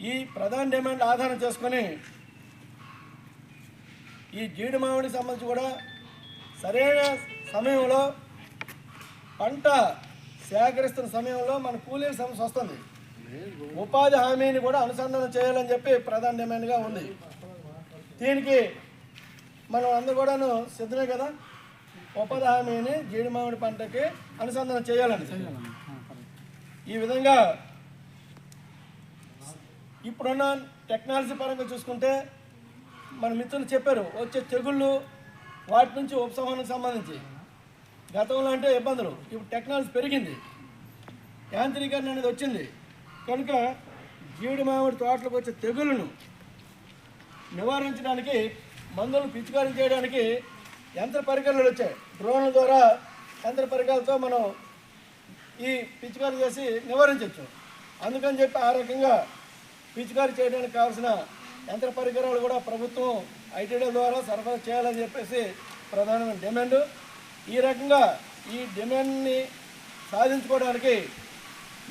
ఈ ప్రధాన డిమాండ్ ఆధారం చేసుకొని ఈ జీడి మామిడికి సంబంధించి కూడా సరైన సమయంలో పంట సేకరిస్తున్న సమయంలో మన కూలీల సమస్య వస్తుంది. ఉపాధి హామీని కూడా అనుసంధానం చేయాలని చెప్పి ప్రధాన డిమాండ్గా ఉంది. దీనికి మనం అందరూ కూడాను సిద్ధమే కదా? ఉపాధి హామీని జీడి మామిడి పంటకి అనుసంధానం చేయాలని. ఈ విధంగా ఇప్పుడున్న టెక్నాలజీ పరంగా చూసుకుంటే మన మిత్రులు చెప్పారు వచ్చే తెగుళ్ళు వాటి నుంచి ఉపశమనానికి సంబంధించి. గతంలో అంటే ఇబ్బందులు. ఇప్పుడు టెక్నాలజీ పెరిగింది. యాంత్రీకరణ అనేది వచ్చింది. కనుక జీడి మామిడి తోటలకు వచ్చే తెగుళ్ళను నివారించడానికి మందులను పిచికారీ చేయడానికి యంత్ర పరికరాలు వచ్చాయి. డ్రోన్ల ద్వారా యంత్ర పరికరాలతో మనం ఈ పిచికారీ చేసి నివారించవచ్చు. అందుకని చెప్పి ఆ రకంగా పిచికారీ చేయడానికి కావాల్సిన యంత్ర పరికరాలు కూడా ప్రభుత్వం ఐటీడీ ద్వారా సరఫరా చేయాలని చెప్పేసి ప్రధానమైన డిమాండ్. ఈ రకంగా ఈ డిమాండ్ని సాధించుకోవడానికి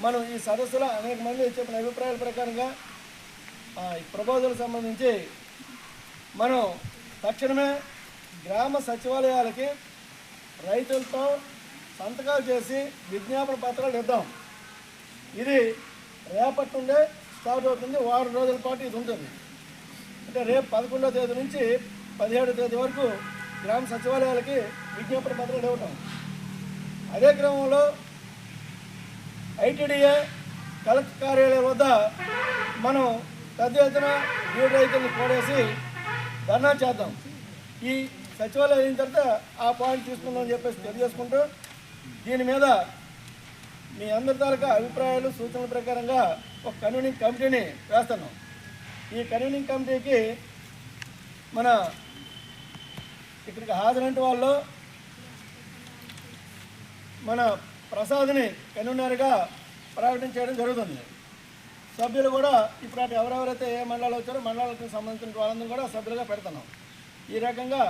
మనం ఈ సదస్సులో అనేక మంది చెప్పిన అభిప్రాయాల ప్రకారంగా ఈ ప్రపోజల్ సంబంధించి మనం తక్షణమే గ్రామ సచివాలయాలకి రైతులతో సంతకాలు చేసి విజ్ఞాపన పత్రాలు ఇద్దాం. ఇది రేపటి నుండే స్టార్ట్ అవుతుంది వారం రోజుల పాటు ఇది ఉంటుంది. అంటే రేపు పదకొండవ తేదీ నుంచి పదిహేడో తేదీ వరకు గ్రామ సచివాలయాలకి విజ్ఞాపన పత్రాలు ఇవ్వటం. అదే క్రమంలో ఐటీడీఏ కలెక్టర్ కార్యాలయం వద్ద మనం పెద్ద ఎత్తున నీటి రైతులను కూడేసి ధర్నా చేద్దాం. ఈ సచివాలయం అయిన తర్వాత ఆ పాయింట్ తీసుకుందామని చెప్పేసి తెలియజేసుకుంటూ దీని మీద మీ అందరి తాలూకా అభిప్రాయాలు సూచనల ప్రకారంగా ఒక కన్వీనింగ్ కమిటీని వేస్తున్నాం. ఈ కన్వీనింగ్ కమిటీకి మన ఇక్కడికి హాజరైన వాళ్ళు మన ప్రసాద్ని కన్వీనర్గా చేయడం జరుగుతుంది. సభ్యులు కూడా ఇప్పుడు అటు ఎవరెవరైతే ఏ మండలాలు వచ్చారో మండలాలకు సంబంధించిన వాళ్ళందరూ కూడా సభ్యులుగా పెడుతున్నాం. ఈ రకంగా